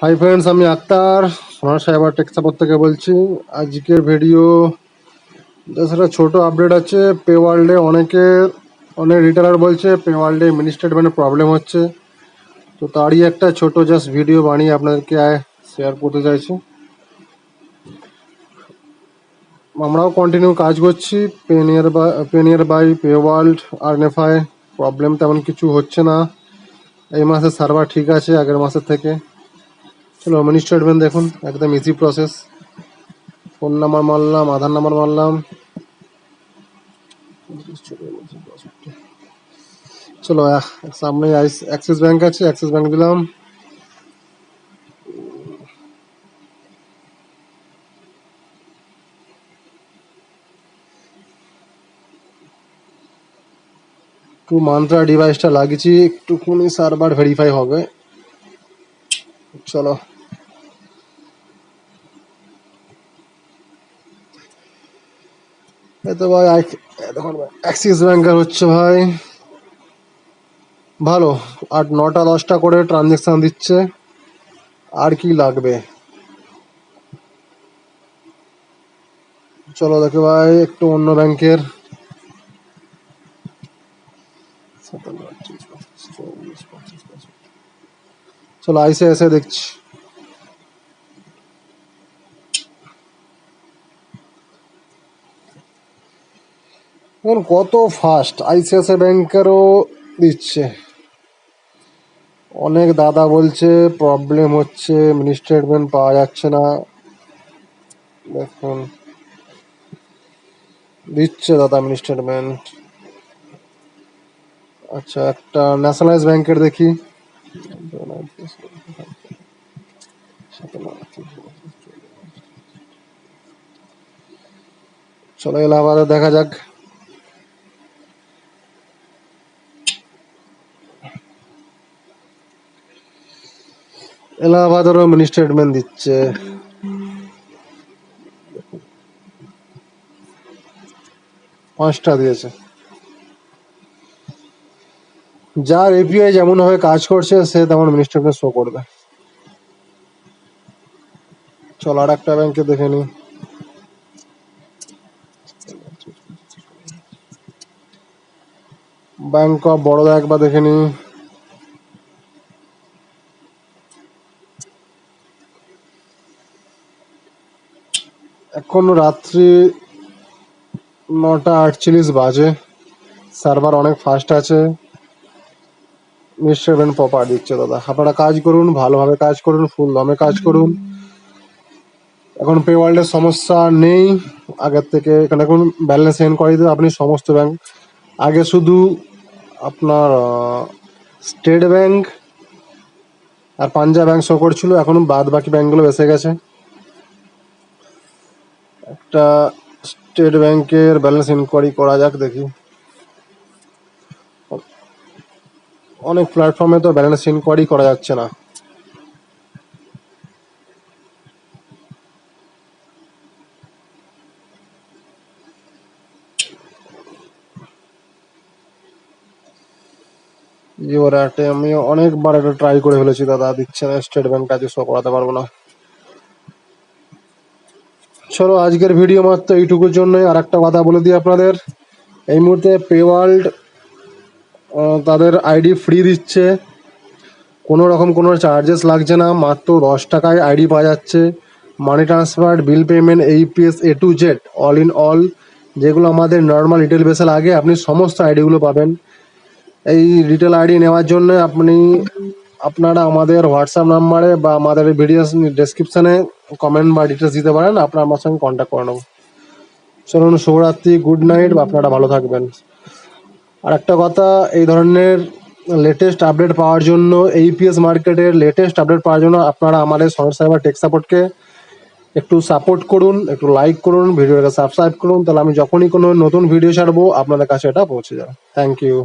Hi friends আমি আক্তার। সোনার cyber take থেকে বলছি। আজকের ভিডিও জাস্ট একটা ছোটো আপডেট আছে। পে ওয়ার্ল্ডে অনেকে, অনেক রিটেলার বলছে পে ওয়ার্ল্ডে মিনি স্টেটমেন্টের প্রবলেম হচ্ছে। তো তারই একটা ছোট জাস্ট ভিডিও বানিয়ে আপনাদেরকে শেয়ার করতে চাইছি। আমরাও কন্টিনিউ কাজ করছি। PayNearby PayNearby pay world RNFI problem তেমন কিছু হচ্ছে না। এই মাসের সার্ভার ঠিক আছে, আগের মাসের থেকে। চলো মিনি স্টেটমেন্ট দেখুন, একদম ইজি প্রসেস ফোন নাম্বার মারলাম, আধার নাম্বার মারলাম। চলো সামনে অ্যাক্সিস ব্যাংক আছে অ্যাক্সিস ব্যাংক দিলাম। একটু মান্ত্রা ডিভাইসটা লাগিয়েছি, একটুখানি সার্ভার ভেরিফাই হবে। চলো। এই তো ভাই দেখুন অ্যাক্সিস ব্যাংকের হচ্ছে ভাই। ভালো, আট নটা, দশটা করে ট্রানজেকশন দিচ্ছে। আর কি লাগবে? চলো দেখে ভাই, একটু অন্য ব্যাংকের। চলো আইসে এসে দেখছি। এখন কত ফাস্ট আইসিআইসিআই ব্যাংকেরও দিচ্ছে। অনেক দাদা বলছে প্রবলেম হচ্ছে মিনি স্টেটমেন্ট পাওয়া যাচ্ছে না। দেখুন। দিচ্ছে দাদা মিনি স্টেটমেন্ট আচ্ছা একটা ন্যাশনালাইজ ব্যাংকের দেখি। চলে চলো এলাহাবাদে দেখা যাক। এলাহাবাদেরও মিনি স্টেটমেন্ট দিচ্ছে। পাঁচটা দিয়েছে। যার এপিআই যেমন ভাবে কাজ করছে, সে তেমন মিনি স্টেটমেন্ট শো করবে। চল আর একটা ব্যাংকে দেখে নি। ব্যাংক অফ বড়োদা একবার দেখে নি। এখন রাত্রি নটা আটচল্লিশ বাজে। সার্ভার অনেক ফাস্ট আছে। সেভেন প্রপার দিচ্ছে দাদা। আপনারা কাজ করুন, ভালোভাবে কাজ করুন ফুল দমে কাজ করুন। এখন পে ওয়ার্ল্ডের সমস্যা নেই। আগের থেকে এখানে এখন ব্যালেন্স সেন্ড করে দিতে আপনি সমস্ত ব্যাংক আগে শুধু আপনার স্টেট ব্যাংক আর পাঞ্জাব ব্যাংক শো করছিল। এখন বাদ বাকি ব্যাংকগুলো এসে গেছে। একটা স্টেট ব্যাংকের ব্যালেন্স ইনকোয়ারি করা যাক, দেখি। অনেক প্ল্যাটফর্মে তো ব্যালেন্স ইনকোয়ারি করা যাচ্ছে না। ইওর অ্যাটে আমি অনেকবার এটা ট্রাই করে ফেলেছি, দাদা। দিচ্ছে না স্টেট ব্যাংক কাজে শো করাতে পারব না। চলো, আজকের ভিডিও মাত্র এইটুকুর জন্যই আর একটা কথা বলে দিই আপনাদের। এই মুহূর্তে পে ওয়ার্ল্ড তাদের আইডি ফ্রি দিচ্ছে। কোনো রকম কোনো চার্জেস লাগছে না, মাত্র দশ টাকায় আইডি পাওয়া যাচ্ছে। Money transfer bill payment AEPS A to Z all in all যেগুলো আমাদের নর্মাল রিটেল বেসে লাগে, আপনি সমস্ত আইডিগুলো পাবেন। এই রিটেল আইডি নেওয়ার জন্য আপনি আপনারা আমাদের হোয়াটসঅ্যাপ নাম্বারে বা আমাদের ভিডিও ডেসক্রিপশানে কমেন্ট বা ডিটেলস দিতে পারেন, আপনারা আমার সঙ্গে কন্ট্যাক্ট করে নেব। চলুন, শুভরাত্রি গুড নাইট বা আপনারা ভালো থাকবেন। আর একটা কথা, এই ধরনের লেটেস্ট আপডেট পাওয়ার জন্য এইপিএস মার্কেটের লেটেস্ট আপডেট পাওয়ার জন্য আপনারা আমাদের সনর সাইবার টেক সাপোর্টকে একটু সাপোর্ট করুন, একটু লাইক করুন ভিডিওটাকে সাবস্ক্রাইব করুন, তাহলে আমি যখনই কোনো নতুন ভিডিও ছাড়বো, আপনাদের কাছে এটা পৌঁছে যাবে। Thank you